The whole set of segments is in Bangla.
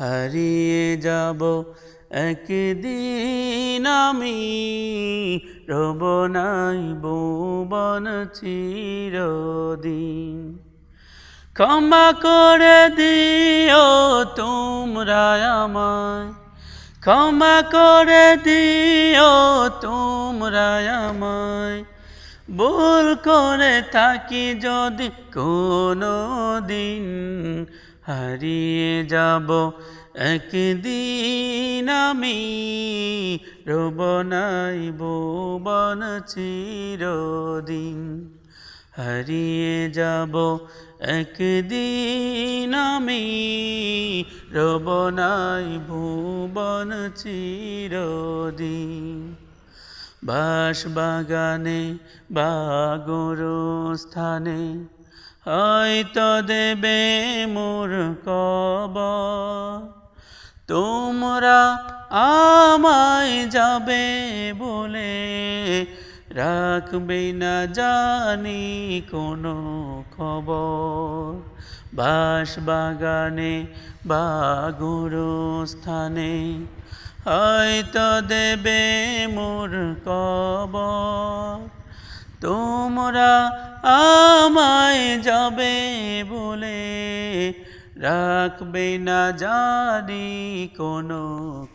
হারিয়ে যাব একদিন আমি। রব নাই বন চিরদিন। ক্ষমা করে দিও তোমরা আমায়। ক্ষমা করে দিও তোমরা আমায়। ভুল করে থাকি যদি কোনো দিন হারিয়ে যাব। একদিন আমি রব নাই বন চিরদিন হারিয়ে যাব। একদিন আমি রব নাই ভুবন চিরদিন বাস বাগানে বাগর স্থানে হয়তো দেবে মোর কব তোমরা আমায় যাবে বলে রাখবে না জানি কোনো খবর। বাস বাগানে বাগুর স্থানে হয়তো দেবে মোর কবর। তোমরা আমায় যাবে বলে রাখবে না জানি কোনো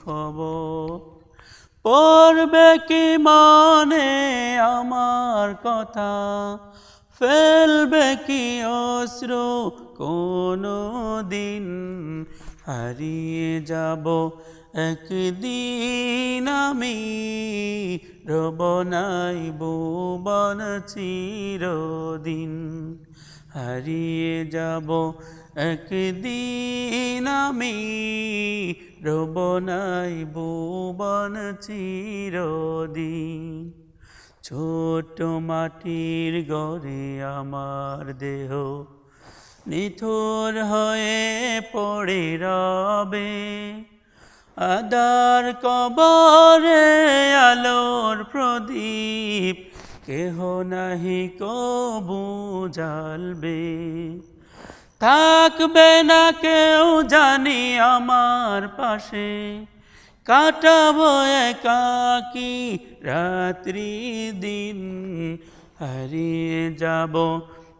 খবর। পড়বে কি মনে আমার কথা? ফেলবে কি অশ্রু কোনো দিন? হারিয়ে যাব একদিন আমি রব নাই বন চিরদিন। হারিয়ে যাব একদিন আমি রব নাই বন চিরদিন। ছোট মাটির গড়ে আমার দেহ নিথুর হয়ে পড়ে রবে। আদার কবরে আলোর প্রদীপ, কেহ নাহি কবু জ্বালবে। থাকবে না কেউ জানি আমার পাশে, কাটাবো একাকি রাত্রি দিন, হারিয়ে যাব